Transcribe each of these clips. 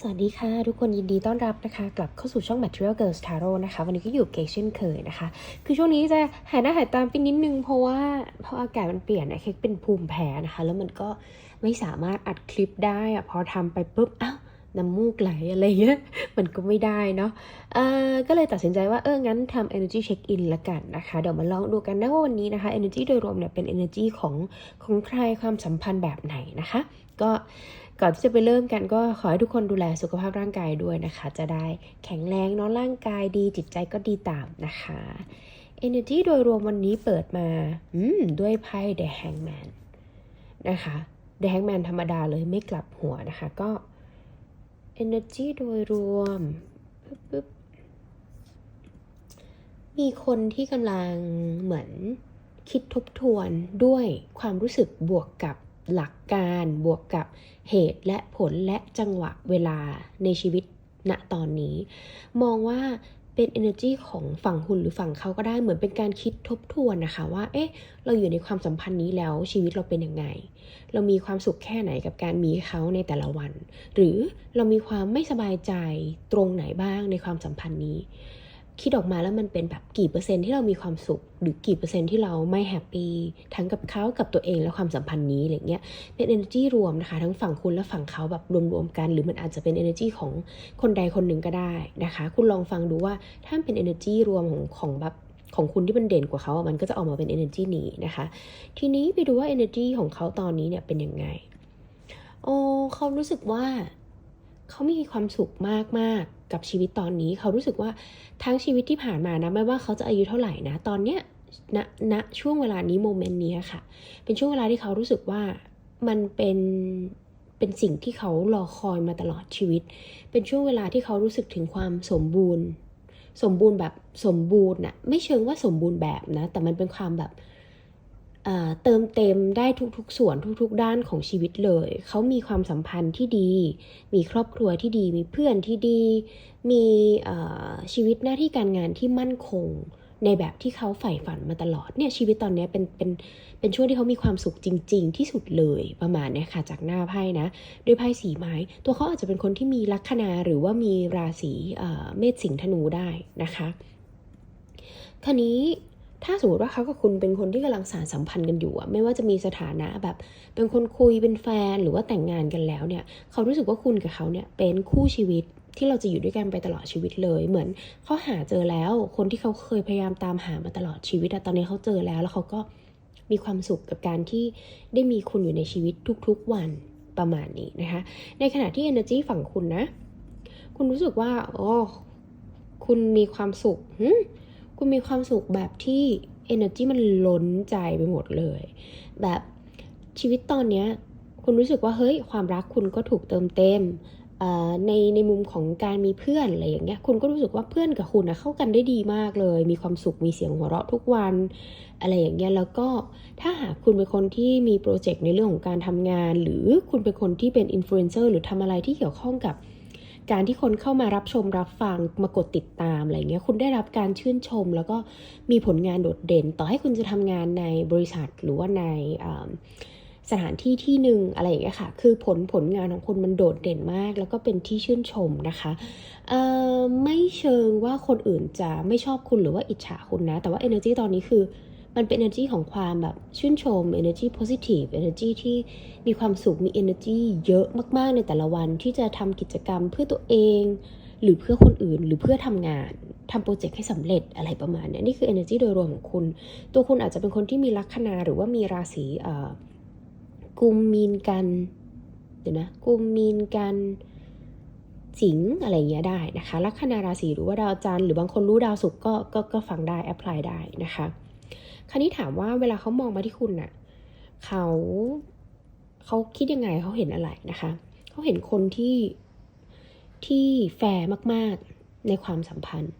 สวัสดีค่ะ ทุกคนยินดีต้อนรับนะคะ กลับเข้าสู่ช่อง Material Girls Tarot นะคะ วันนี้ก็อยู่เกเช่นเคยนะคะ คือช่วงนี้จะหายหน้าหายตามไปนิดนึง เพราะว่าเพราะอากาศมันเปลี่ยนนะเค้กเป็นภูมิแพ้นะคะ แล้วมันก็ไม่สามารถอัดคลิปได้อะพอทำไปปุ๊บอ้าวน้ำมูกไหลอะไรเงี้ย มันก็ไม่ได้เนาะเอ่อก็เลยตัดสินใจว่า เออ งั้นทำ energy check in ละกันนะคะ เดี๋ยวมาลองดูกันนะว่าวันนี้นะคะ energy โดยรวมเนี่ยเป็น energy ของของใครความสัมพันธ์แบบไหนนะคะ ก็ ก่อนที่จะไปเริ่มกันก็ขอให้ทุกคนดูแลสุขภาพร่างกายด้วยนะคะ จะได้แข็งแรงเนาะร่างกายดีจิตใจก็ดีตามนะคะ energy โดยรวมวันนี้เปิดมาอืมด้วยไพ่ the hangman นะคะ the hangman ธรรมดาเลยไม่กลับหัวนะคะ ก็ energy โดยรวมปึ๊บมีคนที่กำลังเหมือนคิดทบทวนด้วยความรู้สึกบวกกับ หลักการบวกกับเหตุและผลและจังหวะเวลาในชีวิตณตอนนี้ มองว่าเป็น energy ของฝั่งคุณหรือฝั่งเขาก็ได้เหมือนเป็นการคิดทบทวนนะคะว่า เอ๊ะ เราอยู่ในความสัมพันธ์นี้แล้วชีวิตเราเป็นยังไง เรามีความสุขแค่ไหนกับการมีเขาในแต่ละวัน หรือเรามีความไม่สบายใจตรงไหนบ้างในความสัมพันธ์นี้ คิดออกมาแล้วมันเป็นแบบกี่เปอร์เซ็นต์ที่เรามีความสุข หรือกี่เปอร์เซ็นต์ที่เราไม่แฮปปี้ทั้งกับเขากับตัวเองและความสัมพันธ์นี้อะไรเงี้ยเป็น energy รวมนะคะ ทั้งฝั่งคุณและฝั่งเขาแบบรวมๆกัน หรือมันอาจจะเป็น energy ของคนใดคนหนึ่งก็ได้นะคะ คุณลองฟังดูว่าถ้ามันเป็น energy รวมของของแบบของคุณที่มันเด่นกว่าเขาอะมันก็จะออกมาเป็น energy นี้นะคะ ทีนี้ไปดูว่า energy ของเขาตอนนี้เนี่ยเป็นยังไง โอ้เขารู้สึกว่าเขามีความสุขมากๆ กับชีวิตตอนนี้ เขารู้สึกว่าทั้งชีวิตที่ผ่านมานะไม่ว่าเขาจะอายุเท่าไหร่นะตอนเนี้ยณณช่วงเวลานี้โมเมนต์นี้ค่ะ เป็นช่วงเวลาที่เขารู้สึกว่ามันเป็นเป็นสิ่งที่เขารอคอยมาตลอดชีวิต เป็นช่วงเวลาที่เขารู้สึกถึงความสมบูรณ์ สมบูรณ์แบบสมบูรณ์น่ะไม่เชิงว่าสมบูรณ์แบบนะ แต่มันเป็นความแบบ เติมเต็มได้ทุกๆ ส่วนทุกๆ ด้านของชีวิตเลย เขามีความสัมพันธ์ที่ดี มีครอบครัวที่ดี มีเพื่อนที่ดี มีชีวิตหน้าที่การงานที่มั่นคง ในแบบที่เขาใฝ่ฝันมาตลอดเนี่ยชีวิตตอนนี้เป็นเป็นเป็นช่วงที่เขามีความสุขจริง ๆ ที่สุดเลยประมาณเนี้ยค่ะจากหน้าไพ่นะด้วยไพ่สีไม้ ตัวเขาอาจจะเป็นคนที่มีลัคนาหรือว่ามีราศีเมษสิงห์ธนูได้นะคะทีนี้ ถ้าสมมติว่าเขากับคุณเป็นคนที่กำลังสานสัมพันธ์กันอยู่อะไม่ว่าจะมีสถานะแบบ เป็นคนคุยเป็นแฟนหรือว่าแต่งงานกันแล้วเนี่ยเขารู้สึกว่าคุณกับเขาเนี่ยเป็นคู่ชีวิตที่เราจะอยู่ด้วยกันไปตลอดชีวิตเลย เหมือนเขาหาเจอแล้ว คนที่เขาเคยพยายามตามหามาตลอดชีวิตอะตอนนี้เขาเจอแล้ว แล้วเขาก็มีความสุขกับการที่ได้มีคุณอยู่ในชีวิตทุกๆวันประมาณนี้นะคะ ในขณะที่ energy ฝั่งคุณนะ คุณรู้สึกว่าอ๋อคุณมีความสุขหึ คุณมีความสุขแบบที่ energy มันล้นใจไปหมดเลย แบบชีวิตตอนเนี้ยคุณรู้สึกว่าเฮ้ยความรักคุณก็ถูกเติมเต็มในในมุมของการมีเพื่อนอะไรอย่างเงี้ยคุณก็รู้สึกว่าเพื่อนกับคุณนะเข้ากันได้ดีมากเลย มีความสุขมีเสียงหัวเราะทุกวัน อะไรอย่างเงี้ยแล้วก็ถ้าหากคุณเป็นคนที่มีโปรเจกต์ในเรื่องของการทำงาน หรือคุณเป็นคนที่เป็นอินฟลูเอนเซอร์หรือทำอะไรที่เกี่ยวข้องกับ การที่คนเข้ามารับชมรับฟังมากดติดตามอะไรเงี้ยคุณได้รับการชื่นชม แล้วก็มีผลงานโดดเด่น ต่อให้คุณจะทำงานในบริษัทหรือว่าในสถานที่ที่หนึ่งอะไรอย่างเงี้ยค่ะ คือผลผลงานของคุณมันโดดเด่นมาก แล้วก็เป็นที่ชื่นชมนะคะเอ่อไม่เชิงว่าคนอื่นจะไม่ชอบคุณหรือว่าอิจฉาคุณนะ แต่ว่า energy ตอนนี้คือ มันเป็น energy ของความแบบชื่นชม energy positive energy ที่มีความสุขมี energy เยอะมาก ๆ ในแต่ละวันที่จะทำกิจกรรมเพื่อตัวเอง หรือเพื่อคนอื่นหรือเพื่อทำงานทำโปรเจกต์ให้สำเร็จอะไรประมาณนี้นี่คือ energy โดยรวมของคุณ ตัวคุณอาจจะเป็นคนที่มีลัคนาหรือว่ามีราศีกุมมีนกันเดี๋ยวนะกุมมีนกันสิงอะไรอย่างเงี้ยได้นะคะลัคนาราศีหรือว่าดาวจันทร์หรือบางคนรู้ดาวศุกร์ก็ก็ก็ฟังได้แอพพลายได้นะคะ คราวนี้ถามว่าเวลาเขามองมาที่คุณน่ะเขาเขาคิดยังไงเขาเห็นอะไรนะคะเขาเห็นคนที่ที่แฟร์มากๆในความสัมพันธ์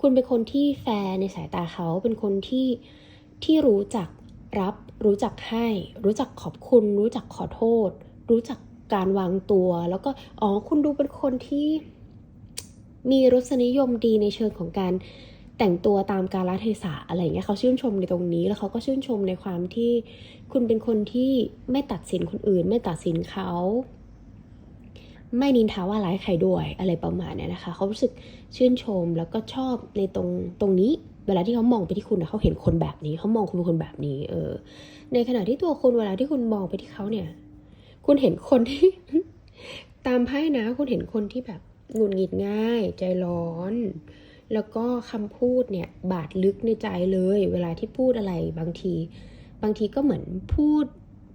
คุณเป็นคนที่แฟร์ในสายตาเขาเป็นคนที่ที่รู้จักรับ รู้จักให้ รู้จักขอบคุณ รู้จักขอโทษ รู้จักการวางตัว แล้วก็อ๋อคุณดูเป็นคนที่มีรสนิยมดีในเชิงของการ แต่งตัวตามกาลเทศะอะไรอย่างเงี้ยเขาชื่นชมในตรงนี้ แล้วเขาก็ชื่นชมในความที่คุณเป็นคนที่ไม่ตัดสินคนอื่น ไม่ตัดสินเขา ไม่นินทาว่าร้ายใครด้วยอะไรประมาณเนี้ยนะคะ เขารู้สึกชื่นชมแล้วก็ชอบในตรงตรงนี้ เวลาที่เขามองไปที่คุณนะเขาเห็นคนแบบนี้ เขามองคุณเป็นคนแบบนี้ เออ ในขณะที่ตัวคุณเวลาที่คุณมองไปที่เขาเนี่ย คุณเห็นคนที่ ตามไพ่นะ คุณเห็นคนที่แบบหงุดหงิดง่าย ใจร้อน แล้วก็คำพูดเนี่ยบาดลึกในใจเลย เวลาที่พูดอะไรบางที บางทีก็เหมือนพูด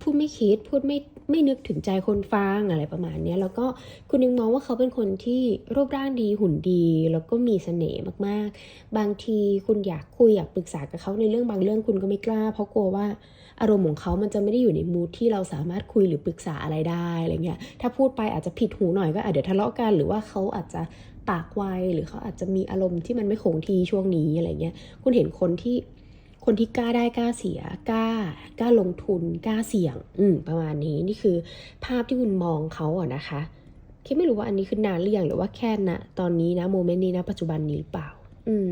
พูดไม่คิดพูดไม่ไม่นึกถึงใจคนฟังอะไรประมาณนี้แล้วก็คุณยังมองว่าเขาเป็นคนที่รูปร่างดีหุ่นดี แล้วก็มีเสน่ห์มากๆ บางทีคุณอยากคุยอยากปรึกษากับเขาในเรื่องบางเรื่องคุณก็ไม่กล้า เพราะกลัวว่าอารมณ์ของเขามันจะไม่ได้อยู่ในมูทที่เราสามารถคุยหรือปรึกษาอะไรได้อะไรเงี้ยถ้าพูดไปอาจจะผิดหูหน่อยก็อาจจะทะเลาะกันหรือว่าเขาอาจจะ ปากไวหรือเขาอาจจะมีอารมณ์ที่มันไม่คงที่ช่วงนี้อะไรเงี้ย คุณเห็นคนที่คนที่กล้าได้กล้าเสียกล้ากล้าลงทุนกล้าเสี่ยง อืมประมาณนี้นี่คือภาพที่คุณมองเขาอะนะคะคิดไม่รู้ว่าอันนี้คือนานหรือยังหรือว่าแค่ณตอนนี้นะโมเมนต์นี้นะปัจจุบันนี้หรือเปล่า อืม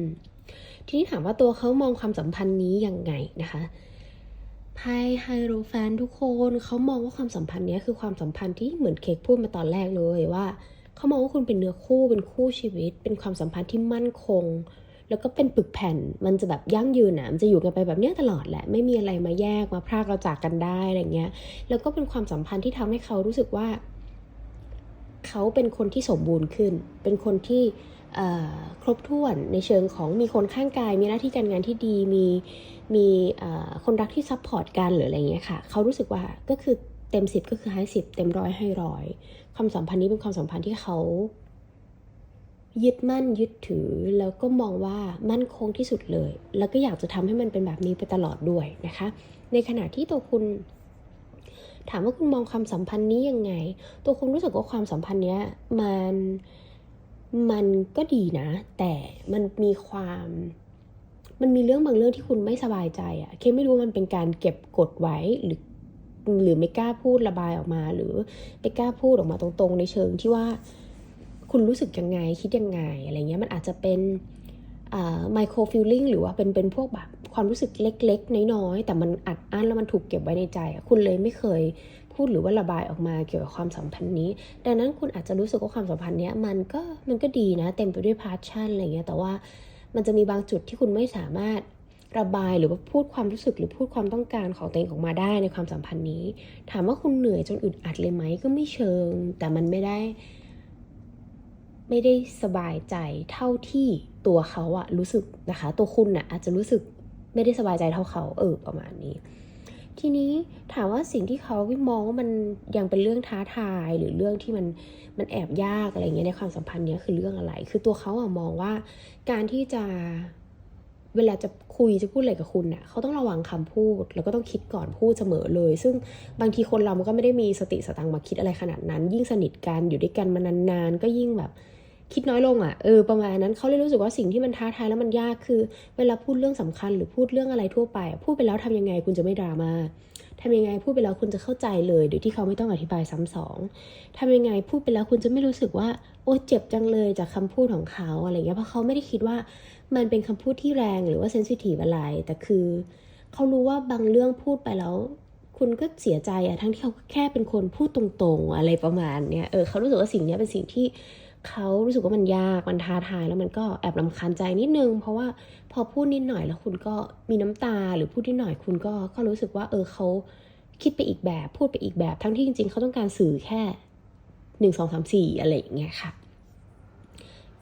ทีนี้ถามว่าตัวเขามองความสัมพันธ์นี้ยังไงนะคะไพ่ไฮโรแฟนทุกคนเขามองว่าความสัมพันธ์นี้คือความสัมพันธ์ที่เหมือนเค้กพูดมาตอนแรกเลยว่า เขามองว่าคุณเป็นเนื้อคู่เป็นคู่ชีวิต เป็นความสัมพันธ์ที่มั่นคง แล้วก็เป็นปึกแผ่นมันจะแบบยั่งยืนอะมันจะอยู่กันไปแบบเนี้ยตลอดแหละ ไม่มีอะไรมาแยกมาพรากเราจากกันได้อะไรเงี้ย แล้วก็เป็นความสัมพันธ์ที่ทำให้เขารู้สึกว่า เขาเป็นคนที่สมบูรณ์ขึ้น เป็นคนที่ครบถ้วนในเชิงของมีคนข้างกาย มีหน้าที่การงานที่ดีมีมีคนรักที่ซัพพอร์ตกันหรืออะไรเงี้ยค่ะ เขารู้สึกว่าก็คือ เต็มสิบก็คือให้สิบเต็มร้อยให้ร้อยความสัมพันธ์นี้เป็นความสัมพันธ์ที่เขายึดมั่นยึดถือแล้วก็มองว่ามั่นคงที่สุดเลย แล้วก็อยากจะทำให้มันเป็นแบบนี้ไปตลอดด้วยนะคะ ในขณะที่ตัวคุณ ถามว่าคุณมองความสัมพันธ์นี้ยังไง ตัวคุณรู้สึกว่าความสัมพันธ์เนี้ยมันมันก็ดีนะ แต่มันมีความ มันมีเรื่องบางเรื่องที่คุณไม่สบายใจอะ่ะเคไม่รู้มันเป็นการเก็บกดไว้หรือ หรือไม่กล้าพูดระบายออกมา หรือไม่กล้าพูดออกมาตรงๆ ในเชิงที่ว่าคุณรู้สึกยังไงคิดยังไงอะไรเงี้ยมันอาจจะเป็นไมโครฟิลลิ่งหรือว่าเป็นเป็นพวกแบบความรู้สึกเล็กๆ น้อยๆ แต่มันอัดอั้นแล้วมันถูกเก็บไว้ในใจ คุณเลยไม่เคยพูดหรือว่าระบายออกมาเกี่ยวกับความสัมพันธ์นี้ ดังนั้นคุณอาจจะรู้สึกว่าความสัมพันธ์เนี้ยมันก็มันก็ดีนะ เต็มไปด้วยพาชั่นอะไรเงี้ยแต่ว่ามันจะมีบางจุดที่คุณไม่สามารถ ระบายหรือว่าพูดความรู้สึกหรือพูดความต้องการของตัวเองออกมาได้ในความสัมพันธ์นี้ ถามว่าคุณเหนื่อยจนอึดอัดเลยไหมก็ไม่เชิง แต่มันไม่ได้ ไม่ได้สบายใจเท่าที่ตัวเขาอะรู้สึกนะคะ ตัวคุณอะอาจจะรู้สึกไม่ได้สบายใจเท่าเขาเออประมาณนี้ ทีนี้ถามว่าสิ่งที่เขามองว่ามันยังเป็นเรื่องท้าทายหรือเรื่องที่มันมันแอบยากอะไรเงี้ยในความสัมพันธ์เนี้ยคือเรื่องอะไร คือตัวเขาอะมองว่าการที่จะ เวลาจะคุยจะพูดอะไรกับคุณเน่ยเขาต้องระวังคำพูด แล้วก็ต้องคิดก่อนพูดเสมอเลย ซึ่งบางทีคนเรามันก็ไม่ได้มีสติสตังมาคิดอะไรขนาดนั้น ยิ่งสนิทกันอยู่ด้วยกันมานานๆก็ยิ่งแบบคิดน้อยลงอะ่ะเออประมาณนั้นเขาเลยรู้สึกว่าสิ่งที่มันท้าทายแล้วมันยากคือ เวลาพูดเรื่องสำคัญหรือพูดเรื่องอะไรทั่วไป พูดไปแล้วทำยังไงคุณจะไม่ดรามา่า ทำยังไงพูดไปแล้วคุณจะเข้าใจเลยโดยที่เขาไม่ต้องอธิบายซ้ำสองทำยังไงพูดไปแล้วคุณจะไม่รู้สึกว่า โอ้เจ็บจังเลยจากคำพูดของเขาอะไรเงี้ยเพราะเขาไม่ได้คิดว่ามันเป็นคำพูดที่แรงหรือว่าเซนซิทีฟอะไร แต่คือเขารู้ว่าบางเรื่องพูดไปแล้ว คุณก็เสียใจอะทั้งที่เขาแค่เป็นคนพูดตรงๆ อะไรประมาณเนี้ยเออเขารู้สึกว่าสิ่งนี้เป็นสิ่งที่ เขารู้สึกว่ามันยากมันท้าทายแล้วมันก็แอบลำคาญใจนิดนึง เพราะว่าพอพูดนิดหน่อยแล้วคุณก็มีน้ำตาหรือพูดนิดหน่อยคุณก็ก็รู้สึกว่าเออเขาคิดไปอีกแบบพูดไปอีกแบบ ทั้งที่จริง ๆเขาต้องการสื่อแค่หนึ่งสองสามสี่อะไรอย่างเงี้ยค่ะ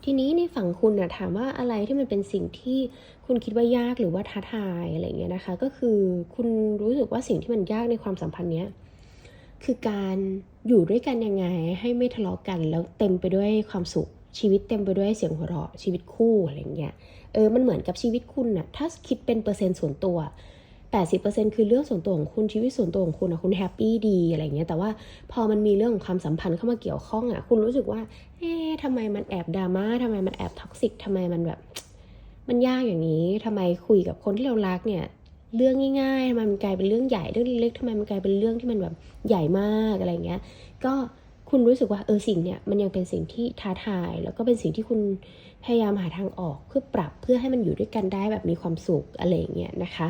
ทีนี้ในฝั่งคุณนะถามว่าอะไรที่มันเป็นสิ่งที่คุณคิดว่ายากหรือว่าท้าทายอะไรเงี้ยนะคะ ก็คือคุณรู้สึกว่าสิ่งที่มันยากในความสัมพันธ์เนี้ย คือการอยู่ด้วยกันยังไงให้ไม่ทะเลาะกันแล้วเต็มไปด้วยความสุขชีวิตเต็มไปด้วยเสียงหัวเราะชีวิตคู่อะไรเงี้ยเออมันเหมือนกับชีวิตคุณน่ะถ้าคิดเป็นเปอร์เซ็นต์ส่วนตัว 80%คือเรื่องส่วนตัวของคุณชีวิตส่วนตัวของคุณอะคุณแฮปปี้ดีอะไรเงี้ยแต่ว่าพอมันมีเรื่องของความสัมพันธ์เข้ามาเกี่ยวข้องอะคุณรู้สึกว่าเอ๊ะทำไมมันแอบดราม่าทำไมมันแอบท็อกซิกทำไมมันแบบ มันยากอย่างนี้ทำไมคุยกับคนที่เรารักเนี่ย เรื่องง่ายๆทำไมมันกลายเป็นเรื่องใหญ่เรื่องเล็กๆทำไมมันกลายเป็นเรื่องที่มันแบบใหญ่มากอะไรเงี้ย ก็คุณรู้สึกว่าเออสิ่งเนี้ยมันยังเป็นสิ่งที่ท้าทาย แล้วก็เป็นสิ่งที่คุณพยายามหาทางออกเพื่อปรับเพื่อให้มันอยู่ด้วยกันได้แบบมีความสุขอะไรเงี้ยนะคะ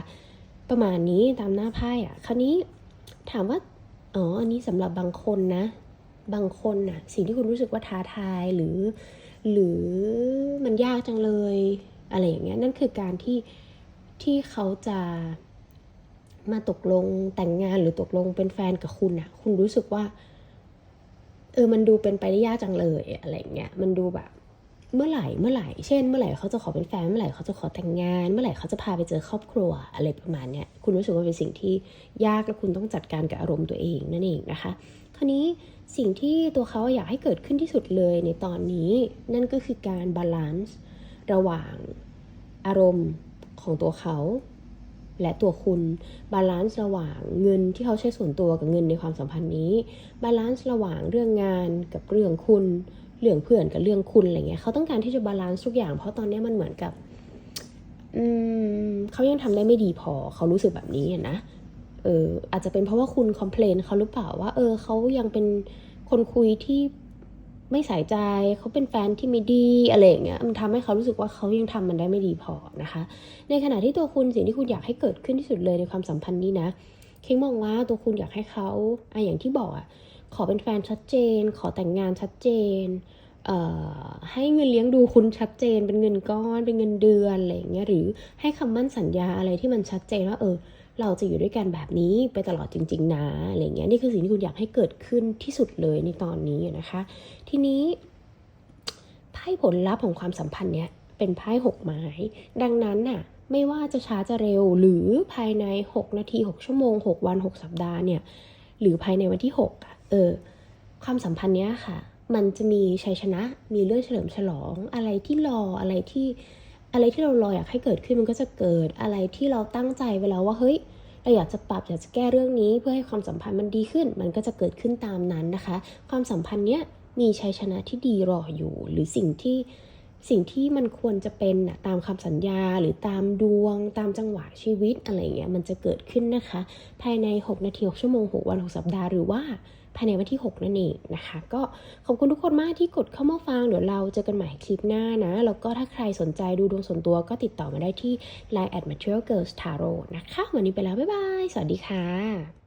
ประมาณนี้ตามหน้าไพ่อะ คราวนี้ถามว่าอ๋ออันนี้สำหรับบางคนนะ บางคนน่ะสิ่งที่คุณรู้สึกว่าท้าทายหรือ หรือมันยากจังเลยอะไรอย่างเงี้ยนั่นคือการที่ ที่เขาจะมาตกลงแต่งงานหรือตกลงเป็นแฟนกับคุณอะคุณรู้สึกว่า เออมันดูเป็นไปได้ยากจังเลยอะไรเงี้ยมันดูแบบ เมื่อไหร่เมื่อไหร่ เช่น เมื่อไหร่เขาจะขอเป็นแฟนเมื่อไหร่เขาจะขอแต่งงาน เมื่อไหร่เขาจะพาไปเจอครอบครัวอะไรประมาณเนี้ยคุณรู้สึกว่าเป็นสิ่งที่ยากและคุณต้องจัดการกับอารมณ์ตัวเองนั่นเองนะคะ คราวนี้สิ่งที่ตัวเขาอยากให้เกิดขึ้นที่สุดเลยในตอนนี้ นั่นก็คือการบาลานซ์ระหว่างอารมณ์ ของตัวเขา และตัวคุณบาลานซ์ระหว่างเงินที่เขาใช้ส่วนตัวกับเงินในความสัมพันธ์นี้บาลานซ์ระหว่างเรื่องงานกับเรื่องคุณ เรื่องเพื่อนกับเรื่องคุณอะไรเงี้ยเขาต้องการที่จะบาลานซ์ทุกอย่างเพราะตอนนี้มันเหมือนกับอืมเขายังทำได้ไม่ดีพอเขารู้สึกแบบนี้นะเอออาจจะเป็นเพราะว่าคุณคอมเพลนเขาหรือเปล่าว่า เออเขายังเป็นคนคุยที่ ไม่ใส่ใจเขาเป็นแฟนที่ไม่ดีอะไรอย่างเงี้ยมันทำให้เขารู้สึกว่าเขายังทำมันได้ไม่ดีพอนะคะ ในขณะที่ตัวคุณสิ่งที่คุณอยากให้เกิดขึ้นที่สุดเลยในความสัมพันธ์นี้นะเค้งมองว่าตัวคุณอยากให้เขาอะอย่างที่บอกอะขอเป็นแฟนชัดเจน ขอแต่งงานชัดเจนเอ่อให้เงินเลี้ยงดูคุณชัดเจน เป็นเงินก้อน เป็นเงินเดือนอะไรอย่างเงี้ยหรือให้คำมั่นสัญญาอะไรที่มันชัดเจนว่าเออ เราจะอยู่ด้วยกันแบบนี้ไปตลอดจริง ๆนะอะไรเงี้ยนี่คือสิ่งที่คุณอยากให้เกิดขึ้นที่สุดเลยในตอนนี้นะคะ ทีนี้ไพ่ผลลัพธ์ของความสัมพันธ์เนี้ยเป็นไพ่หกไม้ ดังนั้นน่ะไม่ว่าจะช้าจะเร็วหรือภายใน 6 นาที 6 ชั่วโมง 6 วัน 6 สัปดาห์เนี่ยหรือภายในวันที่ 6 เออความสัมพันธ์เนี้ยค่ะ มันจะมีชัยชนะ มีเรื่องเฉลิมฉลอง อะไรที่รออะไรที่อะไรที่เรารออยากให้เกิดขึ้นมันก็จะเกิดอะไรที่เราตั้งใจไว้แล้วว่าเฮ้ย เราอยากจะปรับอยากจะแก้เรื่องนี้เพื่อให้ความสัมพันธ์มันดีขึ้น มันก็จะเกิดขึ้นตามนั้นนะคะ ความสัมพันธ์เนี้ยมีชัยชนะที่ดีรออยู่ หรือสิ่งที่ สิ่งที่มันควรจะเป็นนะตามคำสัญญาหรือตามดวง ตามจังหวะชีวิตอะไรเงี้ยมันจะเกิดขึ้นนะคะ ภายใน 6 นาที 6 ชั่วโมง 6 วัน 6 สัปดาห์หรือว่าภายในวันที่ 6 นั่นเองนะคะ ก็ขอบคุณทุกคนมากที่กดเข้ามาฟัง เดี๋ยวเราเจอกันใหม่คลิปหน้านะ แล้วก็ถ้าใครสนใจดูดวงส่วนตัวก็ติดต่อมาได้ที่ Line at Material Girls Tarot นะคะ วันนี้ไปแล้ว บ๊ายบาย สวัสดีค่ะ